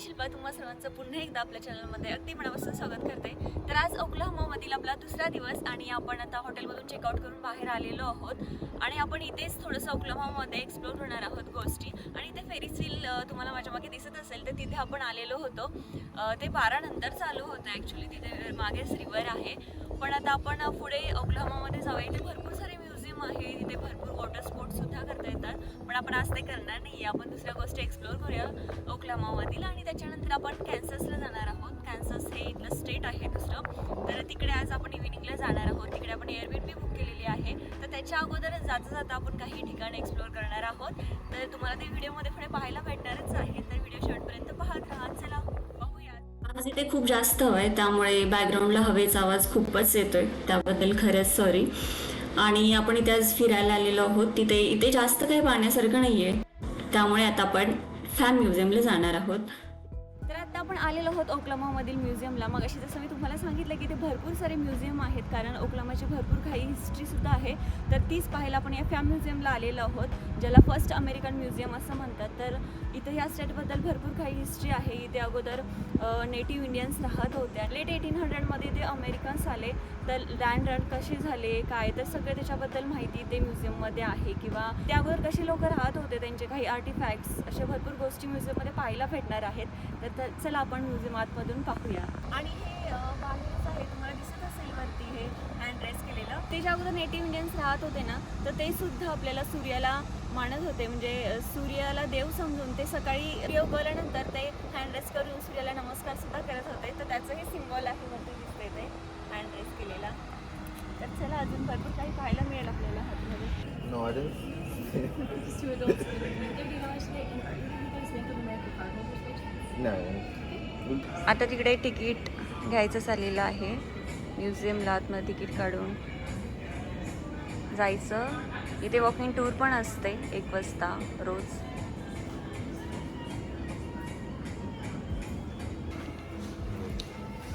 मी शिल्पा तुम्हा सर्वांचं पुन्हा एकदा आपल्या चॅनलमध्ये अगदी मनापासून स्वागत करते. तर आज ओक्लाहोमामधील आपला दुसरा दिवस आणि आपण आता हॉटेलमधून चेकआउट करून बाहेर आलेलो आहोत. आणि आपण इथेच थोडंसं ओक्लाहोमामध्ये एक्सप्लोर होणार आहोत गोष्टी. आणि इथे फेरीज तुम्हाला माझ्या मागे दिसत असेल तर तिथे आपण आलेलो होतो. ते बारा नंतर चालू होतं ॲक्च्युली तिथे मागेच रिवर आहे. पण आता आपण पुढे ओक्लाहोमामध्ये जाऊया. इथे भरपूर म्युझियम आहे. तिथे भरपूर वॉटर स्पोर्ट्ससुद्धा करता येतात. पण आपण आज ते करणार नाही आपण दुसऱ्या गोष्टी एक्सप्लोर करूया ओक्लाहोमामधील आणि त्याच्यानंतर आपण कॅन्ससला जाणार आहोत. कॅन्सस हे इथलं स्टेट आहे दुसरं तर तिकडे आज आपण इव्हिनिंगला जाणार आहोत. तिकडे आपण एअरबीन बी बुक केलेली आहे. तर त्याच्या अगोदर जाता जाता आपण काही ठिकाण एक्सप्लोअर करणार आहोत. तर तुम्हाला ते व्हिडिओमध्ये पुढे पाहायला भेटणारच आहे. तर व्हिडिओ शेवटपर्यंत पाहत राहा. चला आज इथे खूप जास्त हवं आहे. त्यामुळे बॅकग्राऊंडला हवेचा आवाज खूपच येतोय. त्याबद्दल खरंच सॉरी आणि आपण इथे आज फिरायला आलेलो आहोत. तिथे इथे जास्त काही पाहण्यासारखं नाही आहे त्यामुळे आता आपण फॅम म्युझियमला जाणार आहोत. तर आता आपण आलेलो आहोत ओक्लामामधील म्युझियमला मग अशी जसं मी तुम्हाला सांगितलं की इथे भरपूर सारे म्युझियम आहेत कारण ओक्लामाची भरपूर काही हिस्ट्रीसुद्धा आहे. तर तीच पाहायला आपण या फॅम म्युझियमला आलेलो आहोत ज्याला फर्स्ट अमेरिकन म्युझियम असं म्हणतात. तर इथं ह्या स्टेटबद्दल भरपूर काही हिस्ट्री आहे. इथे अगोदर नेटिव्ह इंडियन्स राहत होत्या. लेट एटीन हंड्रेडमध्ये ते अमेरिकन्स आले. तर लँड रन कसे झाले काय? तर सगळे त्याच्याबद्दल माहिती ते म्युझियममध्ये आहे किंवा त्या अगोदर कसे लोक राहत होते त्यांचे काही आर्टिफॅक्ट्स अशा भरपूर गोष्टी म्युझियममध्ये पाहायला भेटणार आहेत. तर तर चला आपण म्युझियम आतमधून पाहूया. आणि हे बाहेरच आहे तुम्हाला दिसत असेल वरती हे हँड रेस केलेलं. ते ज्या अगोदर नेटिव्ह इंडियन्स राहत होते ना तर ते सुद्धा आपल्याला सूर्याला मानत होते. म्हणजे सूर्याला देव समजून ते सकाळी सूर्य उगवल्यानंतर ते हँड रेस करून सूर्याला नमस्कार सुद्धा करत होते. तर त्याचं हे सिम्बॉल आहे वरती दिसते ते हँड रेस केलेला. तर चला अजून भरपूर काही पाहायला मिळेल आपल्याला हातमध्ये. आता तिकडे तिकीट घ्यायचं चाललेलं आहे. म्युझियमला आतमध्ये तिकीट काढून जायचं. इथे वॉकिंग टूर पण असते एक वाजता रोज.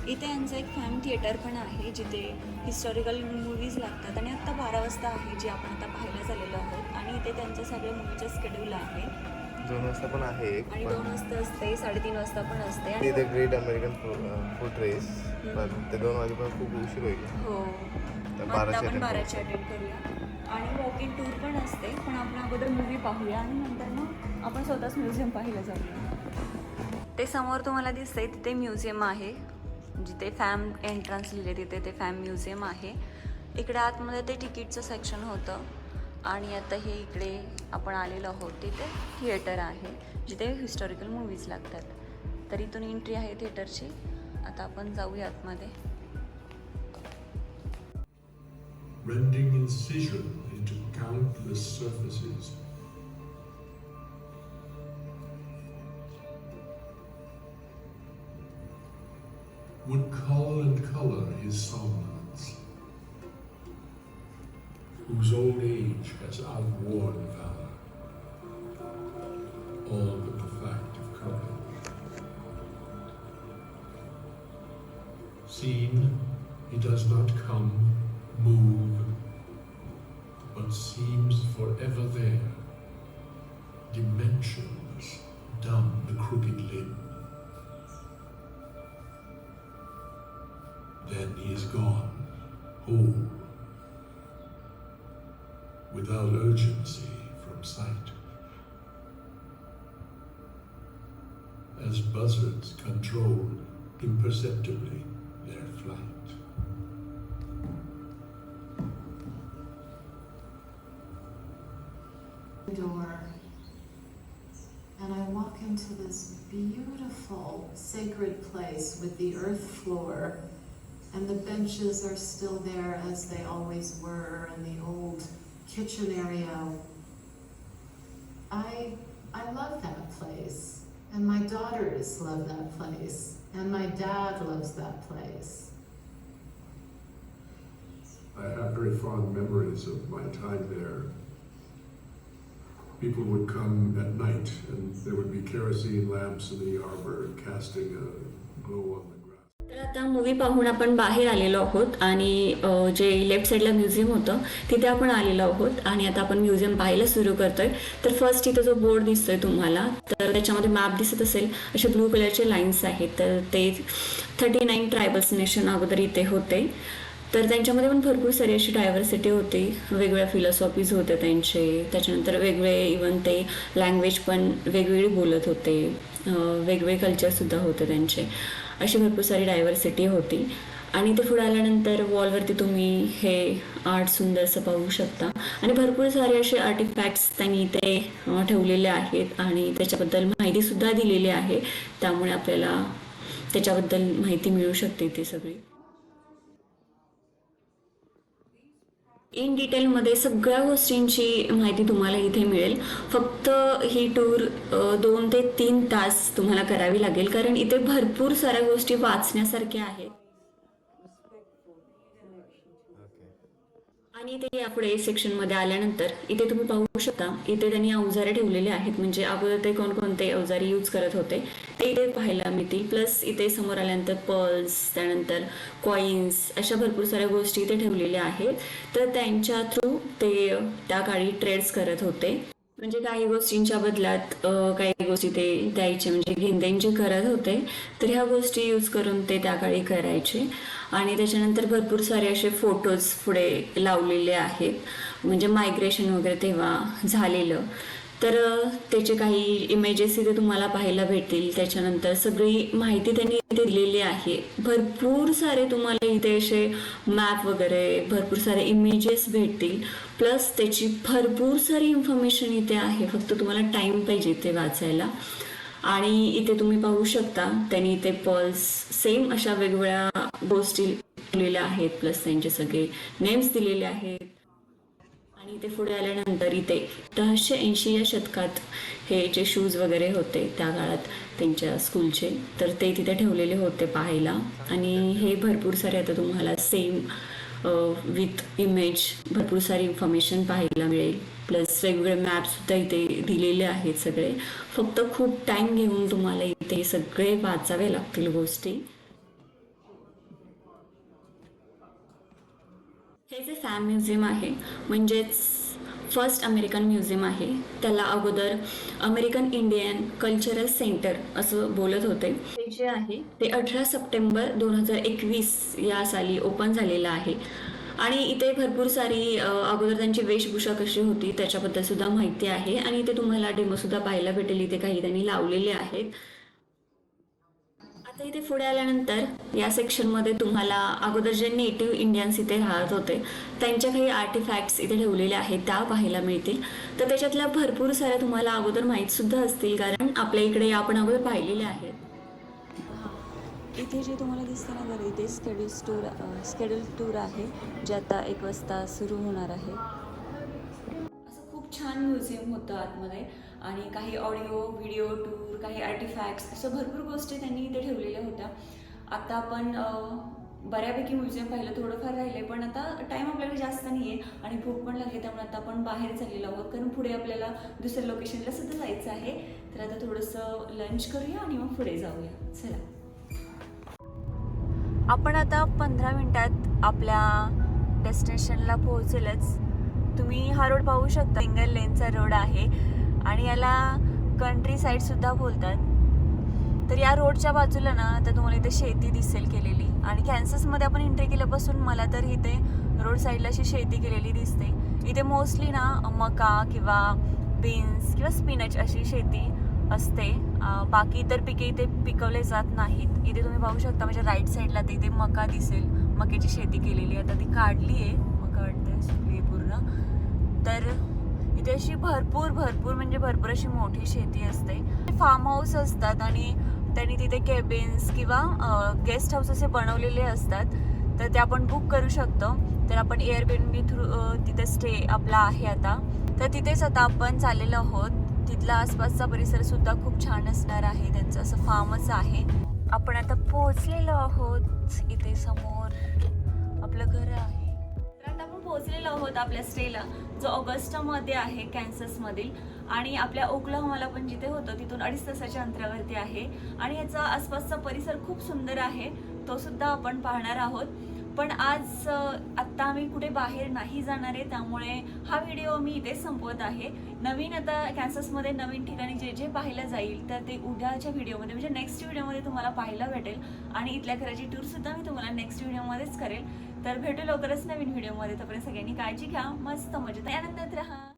इथे यांचं एक फॅम थिएटर पण आहे जिथे हिस्टॉरिकल मूवीज लागतात. आणि आत्ता बारा वाजता आहे जी आपण आता पाहायला झालेलो आहोत. आणि इथे त्यांचं सगळं मूवीचं शेड्यूल आहे. दोन वाजता पण आहे आणि दोन वाजता असते साडेतीन वाजता पण असते. आणि इथे ग्रेट अमेरिकन फूड रेस पण ते दोन वाजेपर्यंत खूप उशीर होईल. हो. तर बाराची आपण अटेंड करूया. आणि वॉकिंग टूर पण असते पण आपण अगोदर मूवी पाहूया आणि नंतर मग आपण स्वतःच म्युझियम पाहायला जाऊया. ते समोर तुम्हाला दिसतंय तिथे म्युझियम आहे जिथे फॅम एंट्रन्स लिहिले तिथे ते फॅम म्युझियम आहे. इकडे आतमध्ये ते तिकीटचं सेक्शन होतं. आणि आता हे इकडे आपण आलेलो आहोत तिथे थिएटर आहे जिथे हिस्टॉरिकल मूवीज लागतात. तर इथून एंट्री आहे थिएटरची आता आपण जाऊया आतमध्ये. Rending incision into countless surfaces. Would cull and colour his somnolence, whose old age has outworn valour, all but the fact of courage. Seen, he does not come, As buzzards control imperceptibly their flight. door and I walk into this beautiful sacred place with the earth floor and the benches are still there as they always were and the old kitchen area. I I love that place and my daughters love that place and my dad loves that place. I have very fond memories of my time there. People would come at night and there would be kerosene lamps in the arbor casting a glow on the grass. तर आता movie पाहून आपण बाहेर आलेलो आहोत आणि जे left साईडला म्युझियम होतं तिथे आपण आलेलो आहोत आणि आता आपण म्युझियम पाहायला सुरू करतोय. तर फर्स्ट इथं जो बोर्ड दिसतोय तुम्हाला तर त्याच्यामध्ये मॅप दिसत असेल असे ब्लू कलरचे लाईन्स आहेत. तर ते थर्टी नाईन ट्रायबल्स नेशन अगोदर इथे होते. तर त्यांच्यामध्ये पण भरपूर सारी अशी डायव्हर्सिटी होती. वेगवेगळ्या फिलॉसॉफीज होत्या त्यांचे. त्याच्यानंतर वेगवेगळे इवन ते लँग्वेज पण वेगवेगळी बोलत होते. वेगवेगळे कल्चरसुद्धा होते त्यांचे. अशी भरपूर सारी डायव्हर्सिटी होती. आणि ते पुढे आल्यानंतर वॉलवरती तुम्ही हे आर्ट सुंदरसं पाहू शकता. आणि भरपूर सारे असे आर्टिफॅक्ट्स त्यांनी इथे ठेवलेले आहेत. आणि त्याच्याबद्दल माहितीसुद्धा दिलेली आहे. त्यामुळे आपल्याला त्याच्याबद्दल माहिती मिळू शकते ती सगळी. इन डिटेलमध्ये सगळ्या गोष्टींची माहिती तुम्हाला इथे मिळेल. फक्त ही टूर दोन ते तीन तास तुम्हाला करावी लागेल कारण इथे भरपूर साऱ्या गोष्टी वाचण्यासारख्या आहेत. आणि इथे यापुढे सेक्शनमध्ये आल्यानंतर इथे तुम्ही पाहू शकता इथे त्यांनी अवजारे ठेवलेले आहेत. म्हणजे अगोदर ते कोणकोणते अवजारे यूज करत होते ते इथे पाहायला मिळतील. प्लस इथे समोर आल्यानंतर पर्ल्स त्यानंतर कॉईन्स अशा भरपूर साऱ्या गोष्टी इथे ठेवलेल्या आहेत. तर त्यांच्या थ्रू ते त्या काळी ट्रेड्स करत होते. म्हणजे काही गोष्टींच्या बदल्यात काही गोष्टी ते द्यायचे म्हणजे घेणदेण जे करत होते. तर ह्या गोष्टी यूज करून ते त्या काळी करायचे. आणि त्याच्यानंतर भरपूर सारे असे फोटोज पुढे लावलेले आहेत. म्हणजे मायग्रेशन वगैरे तेव्हा झालेलं. तर त्याचे काही इमेजेस इथे तुम्हाला पाहायला भेटतील. त्याच्यानंतर सगळी माहिती त्यांनी इथे दिलेली आहे. भरपूर सारे तुम्हाला इथे असे मॅप वगैरे भरपूर सारे इमेजेस भेटतील. प्लस त्याची भरपूर सारी इन्फॉर्मेशन इथे आहे. फक्त तुम्हाला टाईम पाहिजे ते वाचायला. आणि इथे तुम्ही पाहू शकता त्यांनी इथे पल्स सेम अशा वेगवेगळ्या गोष्टी दिलेल्या आहेत. प्लस त्यांचे सगळे नेम्स दिलेले आहेत. आणि इथे पुढे आल्यानंतर इथे दहाशे ऐंशी या शतकात हे जे शूज वगैरे होते त्या काळात त्यांच्या स्कूलचे तर ते तिथे ठेवलेले होते पाहायला. आणि हे भरपूर सारे आता तुम्हाला सेम विथ इमेज भरपूर सारी इन्फॉर्मेशन पाहायला मिळेल. प्लस वेगवेगळे मॅपसुद्धा इथे दिलेले आहेत सगळे. फक्त खूप टाईम घेऊन तुम्हाला इथे सगळे वाचावे लागतील गोष्टी. हे जे फॅम म्युझियम आहे. म्हणजेच फर्स्ट अमेरिकन म्युझियम आहे. त्याला अगोदर अमेरिकन इंडियन कल्चरल सेंटर असं बोलत होते. ते जे आहे ते अठरा सप्टेंबर दोन हजार एकवीस या साली ओपन झालेलं आहे. आणि इथे भरपूर सारी अगोदर त्यांची वेशभूषा कशी होती त्याच्याबद्दल सुद्धा माहिती आहे. आणि इथे तुम्हाला डेमोसुद्धा पाहायला भेटेल. इथे काही त्यांनी लावलेले आहेत. आता इथे पुढे आल्यानंतर या सेक्शनमध्ये तुम्हाला अगोदर जे नेटिव्ह इंडियन्स इथे राहत होते त्यांच्या काही आर्टिफॅक्ट्स इथे ठेवलेले आहेत त्या पाहायला मिळतील. तर त्याच्यातल्या भरपूर साऱ्या तुम्हाला अगोदर माहीतसुद्धा असतील कारण आपल्या इकडे आपण अगोदर पाहिलेले आहेत. इथे जे तुम्हाला दिसतं ना तर इथे स्केड्यूल टूर स्केड्यूल टूर आहे जे आता एक वाजता सुरू होणार आहे. असं खूप छान म्युझियम होतं आतमध्ये आणि काही ऑडिओ व्हिडिओ टूर काही आर्टिफॅक्ट्स अशा भरपूर गोष्टी त्यांनी इथे ठेवलेल्या होत्या. आता आपण बऱ्यापैकी म्युझियम पाहिलं थोडंफार राहिले पण आता टाईम आपल्याकडे जास्त नाही आहे आणि भूक पण लागली त्यामुळे आता आपण बाहेर चाललेलो आहोत. कारण पुढे आपल्याला दुसऱ्या लोकेशनला सुद्धा जायचं आहे. तर आता थोडंसं लंच करूया आणि मग पुढे जाऊया. चला. आपण आता पंधरा मिनटात आपल्या डेस्टिनेशनला पोहोचेलच. तुम्ही हा रोड पाहू शकता. सिंगल लेनचा रोड आहे. आणि याला कंट्री साईडसुद्धा बोलतात. तर या रोडच्या बाजूला ना तर तुम्हाला इथे शेती दिसेल केलेली. आणि कॅन्ससमध्ये आपण एंट्री केल्यापासून मला तर इथे रोड साईडला अशी शेती केलेली दिसते. इथे मोस्टली ना मका किंवा बीन्स किंवा स्पिनच अशी शेती असते. बाकी इतर पिके इथे पिकवले जात नाहीत. इथे तुम्ही पाहू शकता म्हणजे राईट साईडला तर इथे मका दिसेल. मक्याची शेती केलेली. आता ती काढली आहे मका वाटते पूर्ण. तर इथे अशी भरपूर भरपूर म्हणजे भरपूर अशी मोठी शेती असते. फार्म हाऊस असतात आणि त्यांनी तिथे केबिन्स किंवा गेस्ट हाऊस असे बनवलेले असतात. तर ते आपण बुक करू शकतो. तर आपण एअरबीएनबी थ्रू तिथे स्टे आपला आहे आता. तर तिथेच आता आपण चाललेलो आहोत. तिथला आसपासचा परिसर सुद्धा खूप छान असणार आहे. त्यांचं असं फार्मच आहे. आपण आता पोहोचलेलो आहोत इथे समोर. आपलं घर आहे. पोहोचलेलो आहोत आपल्या स्टेला जो ऑगस्टामध्ये आहे कॅन्ससमधील. आणि आपल्या ओकलाहोमाला पण जिथे होतं तिथून अडीच तासाच्या अंतरावरती आहे. आणि याचा आसपासचा परिसर खूप सुंदर आहे. तो सुद्धा आपण पाहणार आहोत. पण आज आत्ता आम्ही कुठे बाहेर नाही जाणार आहे त्यामुळे हा व्हिडिओ मी इथेच संपवत आहे. नवीन आता कॅन्ससमध्ये नवीन ठिकाणी जे जे पाहायला जाईल तर ते उद्याच्या व्हिडिओमध्ये म्हणजे नेक्स्ट व्हिडिओमध्ये तुम्हाला पाहायला भेटेल. आणि इथल्या घराची टूरसुद्धा मी तुम्हाला नेक्स्ट व्हिडिओमध्येच करेल. तर भेटू लवकरच नवीन व्हिडिओमध्ये. तोपर्यंत सगळ्यांनी काळजी घ्या मस्त मजेत. आनंदात राहा.